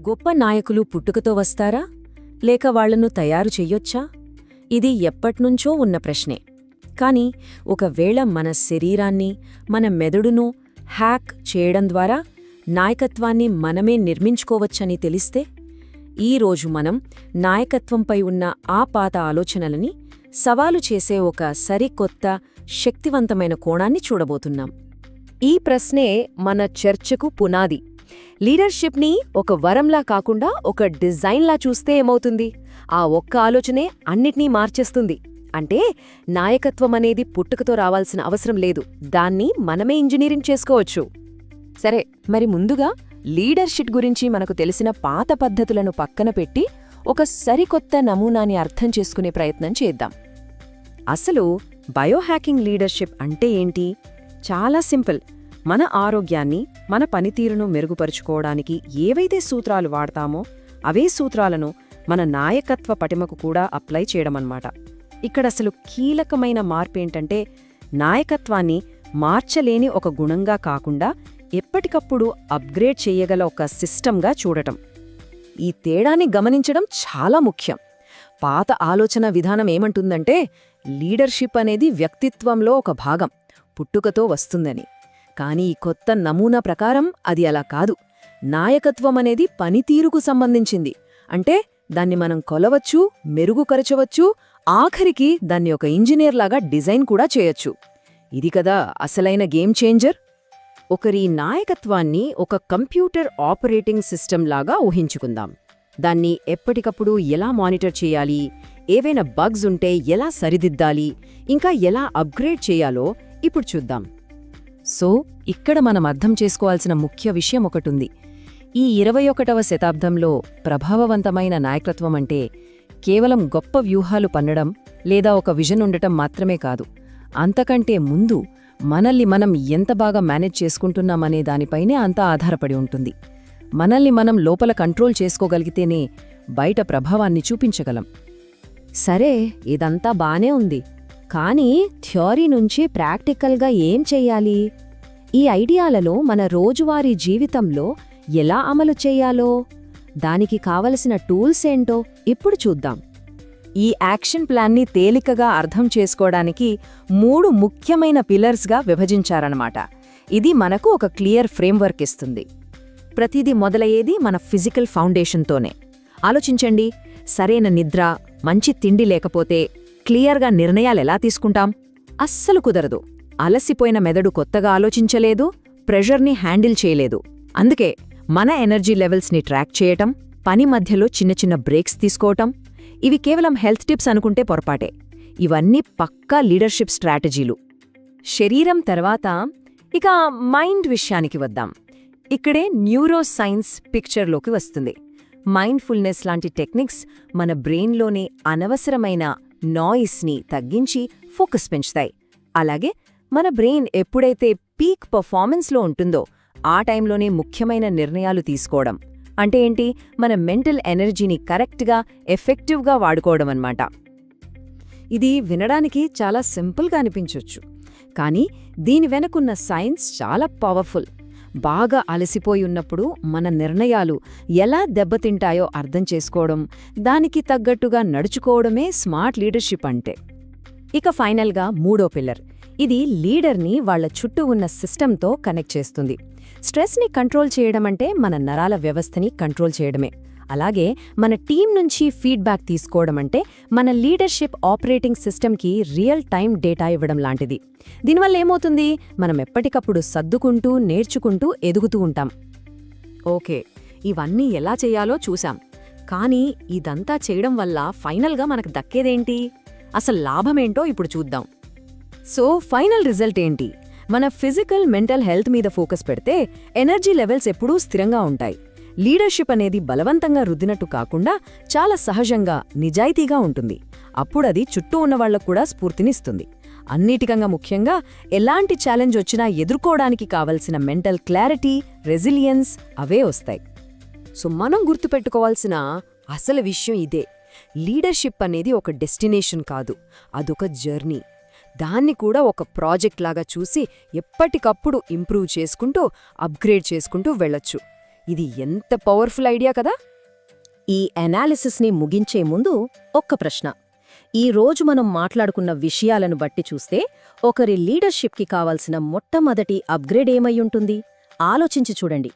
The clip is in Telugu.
గొప్ప నాయకులు పుట్టుకతో వస్తారా? లేక వాళ్ళను తయారు చెయ్యొచ్చా? ఇది ఎప్పట్నుంచో ఉన్న ప్రశ్నే. కాని ఒకవేళ మన శరీరాన్ని మన మెదడును హ్యాక్ చేయడం ద్వారా నాయకత్వాన్ని మనమే నిర్మించుకోవచ్చని తెలిస్తే ఈరోజు మనం నాయకత్వంపై ఉన్న ఆ పాత ఆలోచనలని సవాలు చేసే ఒక సరికొత్త శక్తివంతమైన కోణాన్ని చూడబోతున్నాం. ఈ ప్రశ్నే మన చర్చకు పునాది. లీడర్షిప్ని ఒక వరంలా కాకుండా ఒక డిజైన్లా చూస్తే ఏమవుతుంది? ఆ ఒక్క ఆలోచనే అన్నిటినీ మార్చేస్తుంది. అంటే నాయకత్వం అనేది పుట్టుకతో రావాల్సిన అవసరం లేదు. దాన్ని మనమే ఇంజనీరింగ్ చేసుకోవచ్చు. సరే మరి ముందుగా లీడర్షిప్ గురించి మనకు తెలిసిన పాత పద్ధతులను పక్కన పెట్టి ఒక సరికొత్త నమూనాని అర్థం చేసుకునే ప్రయత్నం చేద్దాం. అసలు బయోహ్యాకింగ్ లీడర్షిప్ అంటే ఏంటి? చాలా సింపుల్. మన ఆరోగ్యాన్ని మన పనితీరును మెరుగుపరుచుకోవడానికి ఏవైతే సూత్రాలు వాడతామో అవే సూత్రాలను మన నాయకత్వ పటిమకు కూడా అప్లై చేయడమన్నమాట. ఇక్కడ అసలు కీలకమైన మార్పేంటంటే నాయకత్వాన్ని మార్చలేని ఒక గుణంగా కాకుండా ఎప్పటికప్పుడు అప్గ్రేడ్ చేయగల ఒక సిస్టంగా చూడటం. ఈ తేడాని గమనించడం చాలా ముఖ్యం. పాత ఆలోచన విధానం ఏమంటుందంటే లీడర్షిప్ అనేది వ్యక్తిత్వంలో ఒక భాగం పుట్టుకతో వస్తుందని. కానీ ఈ కొత్త నమూనా ప్రకారం అది అలా కాదు. నాయకత్వం అనేది పనితీరుకు సంబంధించింది. అంటే దాన్ని మనం కొలవచ్చు మెరుగుపరచవచ్చు ఆఖరికి దాన్ని ఒక ఇంజనీర్లాగా డిజైన్ కూడా చేయొచ్చు. ఇది కదా అసలైన గేమ్ చేంజర్? ఒకరి నాయకత్వాన్ని ఒక కంప్యూటర్ ఆపరేటింగ్ సిస్టమ్ లాగా ఊహించుకుందాం. దాన్ని ఎప్పటికప్పుడు ఎలా మానిటర్ చేయాలి? ఏవైనా బగ్స్ ఉంటే ఎలా సరిదిద్దాలి? ఇంకా ఎలా అప్గ్రేడ్ చేయాలో ఇప్పుడు చూద్దాం. సో ఇక్కడ మనం అర్థం చేసుకోవాల్సిన ముఖ్య విషయం ఒకటుంది. ఈ ఇరవై ఒకటవ శతాబ్దంలో ప్రభావవంతమైన నాయకత్వం అంటే కేవలం గొప్ప వ్యూహాలు పన్నడం లేదా ఒక విజన్ ఉండటం మాత్రమే కాదు. అంతకంటే ముందు మనల్ని మనం ఎంత బాగా మేనేజ్ చేసుకుంటున్నామనే దానిపైనే అంతా ఆధారపడి ఉంటుంది. మనల్ని మనం లోపల కంట్రోల్ చేసుకోగలిగితేనే బయట ప్రభావాన్ని చూపించగలం. సరే ఇదంతా బానే ఉంది. కానీ థ్యోరీ నుంచి ప్రాక్టికల్గా ఏం చెయ్యాలి ఈ ఐడియాలలో మన రోజువారీ జీవితంలో ఎలా అమలు చేయాలో? దానికి కావలసిన టూల్స్ ఏంటో ఇప్పుడు చూద్దాం. ఈ యాక్షన్ ప్లాన్ని తేలికగా అర్థం చేసుకోవడానికి మూడు ముఖ్యమైన పిల్లర్స్గా విభజించారనమాట ఇది మనకు ఒక క్లియర్ ఫ్రేమ్వర్క్ ఇస్తుంది. ప్రతిదీ మొదలయ్యేది మన ఫిజికల్ ఫౌండేషన్తోనే. ఆలోచించండి. సరైన నిద్ర మంచి తిండి లేకపోతే క్లియర్గా నిర్ణయాలెలా తీసుకుంటాం? అస్సలు కుదరదు. అలసిపోయిన మెదడు కొత్తగా ఆలోచించలేదు ప్రెషర్ని హ్యాండిల్ చేయలేదు. అందుకే మన ఎనర్జీ లెవెల్స్ని ట్రాక్ చేయటం పని మధ్యలో చిన్న చిన్న బ్రేక్స్ తీసుకోవటం ఇవి కేవలం హెల్త్ టిప్స్ అనుకుంటే పొరపాటే. ఇవన్నీ పక్కా లీడర్షిప్ స్ట్రాటజీలు. శరీరం తర్వాత ఇక మైండ్ విషయానికి వద్దాం. ఇక్కడే న్యూరోసైన్స్ పిక్చర్లోకి వస్తుంది. మైండ్ఫుల్నెస్ లాంటి టెక్నిక్స్ మన బ్రెయిన్లోనే అనవసరమైన నాయిస్ని తగ్గించి ఫోకస్ పెంచుతాయి. అలాగే మన బ్రెయిన్ ఎప్పుడైతే పీక్ పర్ఫార్మెన్స్లో ఉంటుందో ఆ టైంలోనే ముఖ్యమైన నిర్ణయాలు తీసుకోవడం. అంటే ఏంటి? మన మెంటల్ ఎనర్జీని కరెక్ట్గా ఎఫెక్టివ్గా వాడుకోవడం అన్నమాట. ఇది వినడానికి చాలా సింపుల్గా అనిపించవచ్చు కానీ దీని వెనకున్న సైన్స్ చాలా పవర్ఫుల్. బాగా అలసిపోయి ఉన్నప్పుడు మన నిర్ణయాలు ఎలా దెబ్బతింటాయో అర్థం చేసుకోవడం దానికి తగ్గట్టుగా నడుచుకోవడమే స్మార్ట్ లీడర్షిప్ అంటే. ఇక ఫైనల్గా మూడో పిల్లర్. ఇది లీడర్ని వాళ్ళ చుట్టూ ఉన్న సిస్టంతో కనెక్ట్ చేస్తుంది. స్ట్రెస్ని కంట్రోల్ చేయడం అంటే మన నరాల వ్యవస్థని కంట్రోల్ చేయడమే. అలాగే మన టీం నుంచి ఫీడ్బ్యాక్ తీసుకోవడం అంటే మన లీడర్షిప్ ఆపరేటింగ్ సిస్టమ్కి రియల్ టైం డేటా ఇవ్వడం లాంటిది. దీనివల్ల ఏమవుతుంది? మనం ఎప్పటికప్పుడు సర్దుకుంటూ నేర్చుకుంటూ ఎదుగుతూ ఉంటాం. ఓకే ఇవన్నీ ఎలా చేయాలో చూశాం. కానీ ఇదంతా చేయడం వల్ల ఫైనల్గా మనకు దక్కేదేంటి? అసలు లాభమేంటో ఇప్పుడు చూద్దాం. సో ఫైనల్ రిజల్ట్ ఏంటి? మన ఫిజికల్ మెంటల్ హెల్త్ మీద ఫోకస్ పెడితే ఎనర్జీ లెవెల్స్ ఎప్పుడూ స్థిరంగా ఉంటాయి. లీడర్షిప్ అనేది బలవంతంగా రుద్దినట్టు కాకుండా చాలా సహజంగా నిజాయితీగా ఉంటుంది. అప్పుడది చుట్టూ ఉన్నవాళ్ళకు కూడా స్ఫూర్తినిస్తుంది. అన్నిటికంగా ముఖ్యంగా ఎలాంటి ఛాలెంజ్ వచ్చినా ఎదుర్కోవడానికి కావలసిన మెంటల్ క్లారిటీ రెసిలియన్స్ అవే వస్తాయి. సో మనం గుర్తుపెట్టుకోవాల్సిన అసలు విషయం ఇదే. లీడర్షిప్ అనేది ఒక డెస్టినేషన్ కాదు అదొక జర్నీ. దాన్ని కూడా ఒక ప్రాజెక్ట్ లాగా చూసి ఎప్పటికప్పుడు ఇంప్రూవ్ చేసుకుంటూ అప్గ్రేడ్ చేసుకుంటూ వెళ్ళొచ్చు. ఇది ఎంత పవర్ఫుల్ ఐడియా కదా? ఈ అనాలిసిస్ని ముగించే ముందు ఒక్క ప్రశ్న. ఈ రోజు మనం మాట్లాడుకున్న విషయాలను బట్టి చూస్తే ఒకరి లీడర్షిప్కి కావాల్సిన మొట్టమొదటి అప్గ్రేడ్ ఏమై ఉంటుంది? ఆలోచించి చూడండి.